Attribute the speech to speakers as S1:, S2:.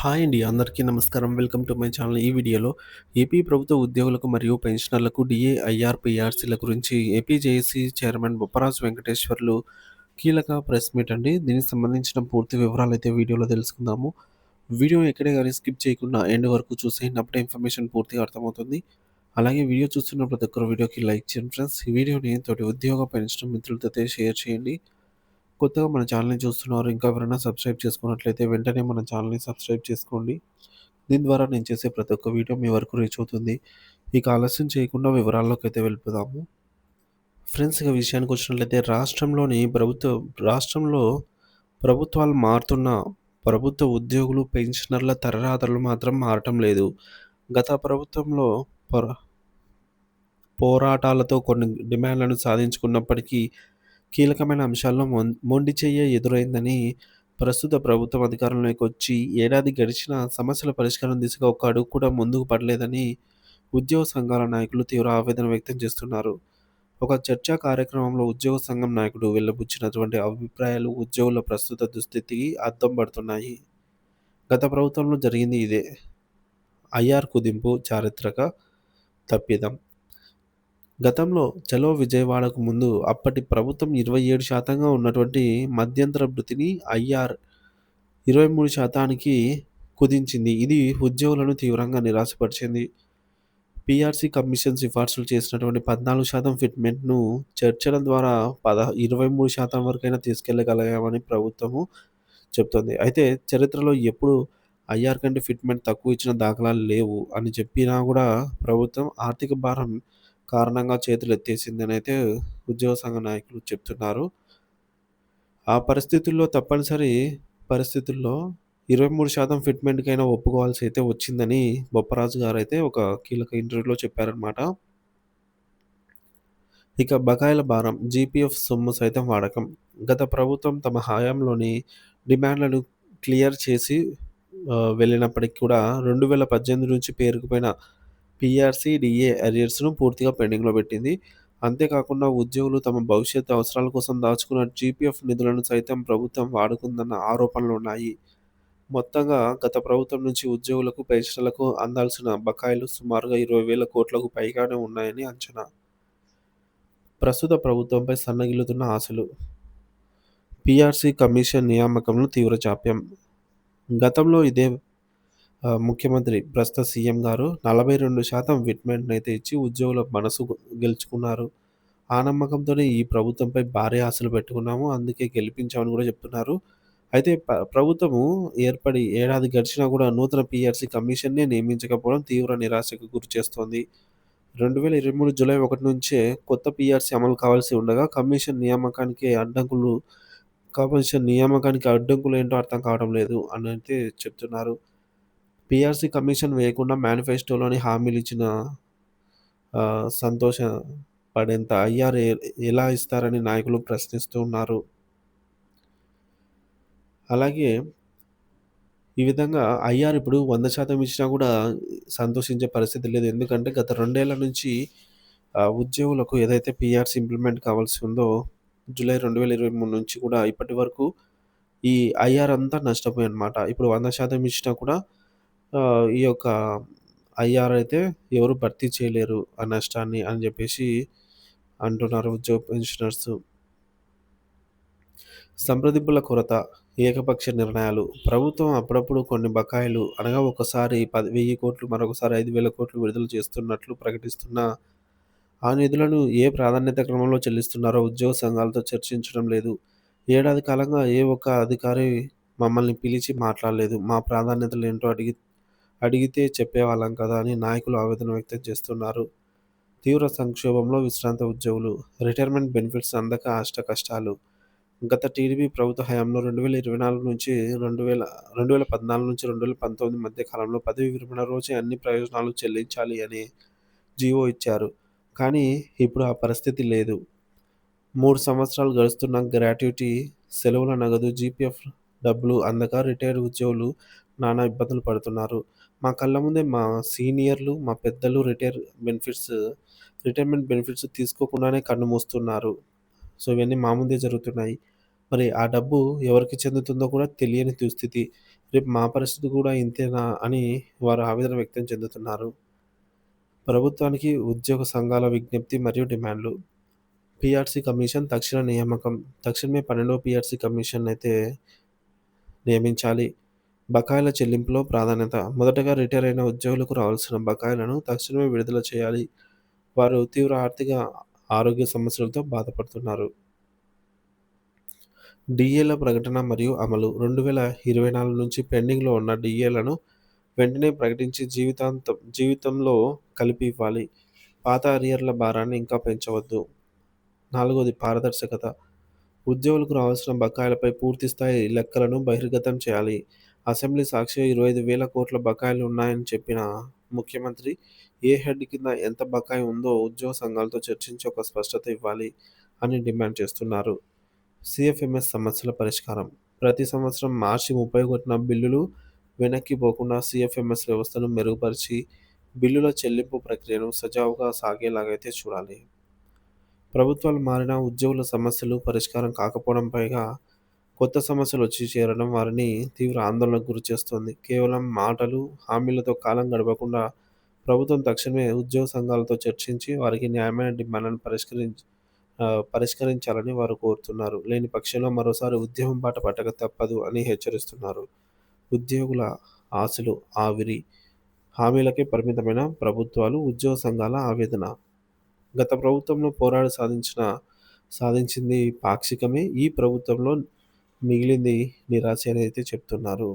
S1: Hi అండి. అందరికీ నమస్కారం. Welcome to my channel. ఈ వీడియోలో ఏపీ ప్రభుత్వ ఉద్యోగులకు మరియు పెన్షనర్లకు డిఏఐఆర్పిఆర్సీల గురించి ఏపీజేఏసీ చైర్మన్ బొప్పరాజు వెంకటేశ్వర్లు కీలక ప్రెస్ మీట్ అండి. దీనికి సంబంధించిన పూర్తి వివరాలు అయితే వీడియోలో తెలుసుకుందాము. వీడియో ఎక్కడే కానీ స్కిప్ చేయకుండా ఎండ్ వరకు చూసేయండి. అప్పుడే ఇన్ఫర్మేషన్ పూర్తిగా అర్థమవుతుంది. అలాగే వీడియో చూస్తున్న ప్రతి ఒక్కరు వీడియోకి లైక్ చేయండి ఫ్రెండ్స్. ఈ వీడియోని తోటి ఉద్యోగ, పెన్షన్ మిత్రులతో షేర్ చేయండి. కొత్తగా మన ఛానల్‌ని చూస్తున్నారు. ఇంకా ఎవరైనా సబ్స్క్రైబ్ చేసుకున్నట్లయితే వెంటనే మన ఛానల్‌ని సబ్స్క్రైబ్ చేసుకోండి. దీని ద్వారా నేను చేసే ప్రతి ఒక్క వీడియో మీ వరకు రీచ్ అవుతుంది. ఇక ఆలస్యం చేయకుండా వివరాల్లోకైతే వెళ్ళిపోదాము. ఫ్రెండ్స్ ఇక విషయానికి వచ్చినట్లయితే రాష్ట్రంలోని ప్రభుత్వ రాష్ట్రంలో ప్రభుత్వాలు మారుతున్న ప్రభుత్వ ఉద్యోగులు, పెన్షనర్ల తరరాతలు మాత్రం మారటం లేదు. గత ప్రభుత్వంలో పోరాటాలతో కొన్ని డిమాండ్లను సాధించుకున్నప్పటికీ కీలకమైన అంశాల్లో మొండి చెయ్య ఎదురైందని ప్రస్తుత ప్రభుత్వం అధికారంలోకి వచ్చి ఏడాది గడిచిన సమస్యల పరిష్కారం దిశగా ఒక అడుగు కూడా ముందుకు పడలేదని ఉద్యోగ సంఘాల నాయకులు తీవ్ర ఆవేదన వ్యక్తం చేస్తున్నారు. ఒక చర్చా కార్యక్రమంలో ఉద్యోగ సంఘం నాయకుడు వెళ్ళబుచ్చినటువంటి అభిప్రాయాలు ఉద్యోగుల ప్రస్తుత దుస్థితికి అద్దం పడుతున్నాయి. గత ప్రభుత్వంలో జరిగింది ఇదే. ఐఆర్ కుదింపు చారిత్రక తప్పిదం. గతంలో చలో విజయవాడకు ముందు అప్పటి ప్రభుత్వం ఇరవై ఏడు శాతంగా ఉన్నటువంటి మధ్యంతర భృతిని ఐఆర్ ఇరవై మూడు శాతానికి కుదించింది. ఇది ఉద్యోగులను తీవ్రంగా నిరాశపరిచింది. పీఆర్సీ కమిషన్ సిఫార్సులు చేసినటువంటి పద్నాలుగు శాతం ఫిట్‌మెంట్‌ను చర్చల ద్వారా పద ఇరవై మూడు శాతం వరకైనా తీసుకెళ్ళగలిగామని ప్రభుత్వము చెప్తుంది అయితే చరిత్రలో ఎప్పుడు ఐఆర్ కంటే ఫిట్‌మెంట్ తక్కువ ఇచ్చిన దాఖలాలు లేవు అని చెప్పినా కూడా ప్రభుత్వం ఆర్థిక భారం కారణంగా చేతులు ఎత్తేసిందనైతే ఉద్యోగ సంఘ నాయకులు చెప్తున్నారు. ఆ పరిస్థితుల్లో తప్పనిసరి పరిస్థితుల్లో ఇరవై మూడు శాతం ఫిట్‌మెంట్‌కైనా ఒప్పుకోవాల్సి అయితే వచ్చిందని బొప్పరాజు గారైతే ఒక కీలక ఇంటర్వ్యూలో చెప్పారనమాట. ఇక బకాయిల భారం, జీపీఎఫ్ సొమ్ము సైతం వాడకం. గత ప్రభుత్వం తమ హయాంలోని డిమాండ్లను క్లియర్ చేసి వెళ్ళినప్పటికీ కూడా రెండు వేల పద్దెనిమిది నుంచి పేరుకుపోయిన పీఆర్సీ, డిఏ అరియర్స్‌ను పూర్తిగా పెండింగ్‌లో పెట్టింది. అంతేకాకుండా ఉద్యోగులు తమ భవిష్యత్తు అవసరాల కోసం దాచుకున్న జీపీఎఫ్ నిధులను సైతం ప్రభుత్వం వాడుకుందన్న ఆరోపణలు ఉన్నాయి మొత్తంగా గత ప్రభుత్వం నుంచి ఉద్యోగులకు, పెన్షన్లకు అందాల్సిన బకాయిలు సుమారుగా ఇరవై వేల కోట్లకు పైగానే ఉన్నాయని అంచనా. ప్రస్తుత ప్రభుత్వంపై సన్నగిల్లుతున్న ఆశలు. పీఆర్సీ కమిషన్ నియామకంలో తీవ్ర జాప్యం. గతంలో ఇదే ముఖ్యమంత్రి ప్రస్తుత సీఎం గారు నలభై రెండు శాతం విట్మెంట్ అయితే ఇచ్చి ఉద్యోగుల మనసు గెలుచుకున్నారు. ఆ నమ్మకంతోనే ఈ ప్రభుత్వంపై భారీ ఆశలు పెట్టుకున్నాము. అందుకే గెలిపించామని కూడా చెప్తున్నారు. అయితే ప్రభుత్వము ఏర్పడి ఏడాది గడిచినా కూడా నూతన పీఆర్సీ కమిషన్‌నే నియమించకపోవడం తీవ్ర నిరాశకు గురి చేస్తోంది రెండు వేల ఇరవై మూడు జూలై ఒకటి నుంచే కొత్త పీఆర్సీ అమలు కావాల్సి ఉండగా కమిషన్ నియామకానికి అడ్డంకులు కమిషన్ నియామకానికి అడ్డంకులు ఏంటో అర్థం కావడం లేదు అని అయితే చెప్తున్నారు. పీఆర్సీ కమిషన్ వేయకుండా మేనిఫెస్టోలోని హామీలు ఇచ్చిన సంతోష పడేంత ఐఆర్ ఎలా ఇస్తారని నాయకులు ప్రశ్నిస్తూ ఉన్నారు. అలాగే ఈ విధంగా ఐఆర్ ఇప్పుడు 100% ఇచ్చినా కూడా సంతోషించే పరిస్థితి లేదు. ఎందుకంటే గత రెండేళ్ళ నుంచి ఉద్యోగులకు ఏదైతే పీఆర్సీ ఇంప్లిమెంట్ కావాల్సి ఉందో జూలై 2023 నుంచి కూడా ఇప్పటి వరకు ఈ ఐఆర్ అంతా నష్టపోయాయన్నమాట. ఇప్పుడు 100% ఇచ్చినా కూడా ఈ యొక్క ఐఆర్ అయితే ఎవరు భర్తీ చేయలేరు ఆ నష్టాన్ని అని చెప్పేసి అంటున్నారు ఉద్యోగ పెన్షనర్స్. సంప్రదింపుల కొరత, ఏకపక్ష నిర్ణయాలు. ప్రభుత్వం అప్పుడప్పుడు కొన్ని బకాయిలు అనగా ఒకసారి పది వెయ్యి కోట్లు మరొకసారి ఐదు వేల కోట్లు విడుదల చేస్తున్నట్లు ప్రకటిస్తున్నా ఆ నిధులను ఏ ప్రాధాన్యత క్రమంలో చెల్లిస్తున్నారో ఉద్యోగ సంఘాలతో చర్చించడం లేదు. ఏడాది కాలంగా ఏ ఒక్క అధికారి మమ్మల్ని పిలిచి మాట్లాడలేదు. మా ప్రాధాన్యతలు ఏంటో అడిగి అడిగితే చెప్పేవాళ్ళం కదా అని నాయకులు ఆవేదన వ్యక్తం చేస్తున్నారు. తీవ్ర సంక్షోభంలో విశ్రాంత ఉద్యోగులు. రిటైర్మెంట్ బెనిఫిట్స్ అందక అష్టకష్టాలు. గత టీడీపీ ప్రభుత్వ హయాంలో 2024 నుంచి రెండు వేల 2014 నుంచి 2019 మధ్య కాలంలో పదవి విరమణ రోజే అన్ని ప్రయోజనాలు చెల్లించాలి అని జీవో ఇచ్చారు. కానీ ఇప్పుడు ఆ పరిస్థితి లేదు. మూడు సంవత్సరాలు గడుస్తున్న గ్రాట్యుటీ, సెలవుల నగదు, జీపీఎఫ్ డబ్బులు అందక రిటైర్డ్ ఉద్యోగులు నానా ఇబ్బందులు పడుతున్నారు. మా కళ్ళ ముందే మా సీనియర్లు, మా పెద్దలు రిటైర్ బెనిఫిట్స్ రిటైర్మెంట్ బెనిఫిట్స్ తీసుకోకుండానే కన్నుమూస్తున్నారు. సో, ఇవన్నీ మా ముందే జరుగుతున్నాయి. మరి ఆ డబ్బు ఎవరికి చెందుతుందో కూడా తెలియని దుస్థితి. రేపు మా పరిస్థితి కూడా ఇంతేనా అని వారు ఆవేదన వ్యక్తం చెందుతున్నారు. ప్రభుత్వానికి ఉద్యోగ సంఘాల విజ్ఞప్తి మరియు డిమాండ్లు. పిఆర్సీ కమిషన్ తక్షణ నియామకం. తక్షణమే పన్నెండవ పిఆర్సీ కమిషన్ అయితే నియమించాలి. బకాయిల చెల్లింపులో ప్రాధాన్యత. మొదటగా రిటైర్ అయిన ఉద్యోగులకు రావాల్సిన బకాయిలను తక్షణమే విడుదల చేయాలి. వారు తీవ్ర ఆర్థిక, ఆరోగ్య సమస్యలతో బాధపడుతున్నారు. డిఏల ప్రకటన మరియు అమలు. 2024 నుంచి పెండింగ్‌లో ఉన్న డిఏలను వెంటనే ప్రకటించి జీవితాంతం జీవితంలో కలిపి ఇవ్వాలి. పాత అరియర్ల భారాన్ని ఇంకా పెంచవద్దు. నాలుగోది పారదర్శకత. ఉద్యోగులకు రావాల్సిన బకాయిలపై పూర్తిస్థాయి లెక్కలను బహిర్గతం చేయాలి. అసెంబ్లీ సాక్షిగా 25,000 కోట్ల బకాయిలు ఉన్నాయని చెప్పిన ముఖ్యమంత్రి ఏ హెడ్ కింద ఎంత బకాయి ఉందో ఉద్యోగ సంఘాలతో చర్చించి ఒక స్పష్టత ఇవ్వాలి అని డిమాండ్ చేస్తున్నారు. సిఎఫ్ఎంఎస్ సమస్యల పరిష్కారం. ప్రతి సంవత్సరం మార్చి 31న బిల్లులు వెనక్కి పోకుండా సిఎఫ్ఎంఎస్ వ్యవస్థను మెరుగుపరిచి బిల్లుల చెల్లింపు ప్రక్రియను సజావుగా సాగేలాగైతే చూడాలి. ప్రభుత్వాలు మారినా ఉద్యోగుల సమస్యలు పరిష్కారం కాకపోవడంపైగా కొత్త సమస్యలు వచ్చి చేరడం వారిని తీవ్ర ఆందోళనకు గురి చేస్తోంది కేవలం మాటలు, హామీలతో కాలం గడపకుండా ప్రభుత్వం తక్షణమే ఉద్యోగ సంఘాలతో చర్చించి వారికి న్యాయమైన డిమాండ్లను పరిష్కరించి పరిష్కరించాలని వారు కోరుతున్నారు. లేని పక్షంలో మరోసారి ఉద్యమం బాట పట్టక తప్పదు అని హెచ్చరిస్తున్నారు. ఉద్యోగుల ఆశలు ఆవిరి. హామీలకే పరిమితమైన ప్రభుత్వాలు, ఉద్యోగ సంఘాల ఆవేదన. గత ప్రభుత్వంలో పోరాడి సాధించిన సాధించింది పాక్షికమే. ఈ ప్రభుత్వంలో మిగిలింది నిరాశ అని అయితే చెప్తున్నారు.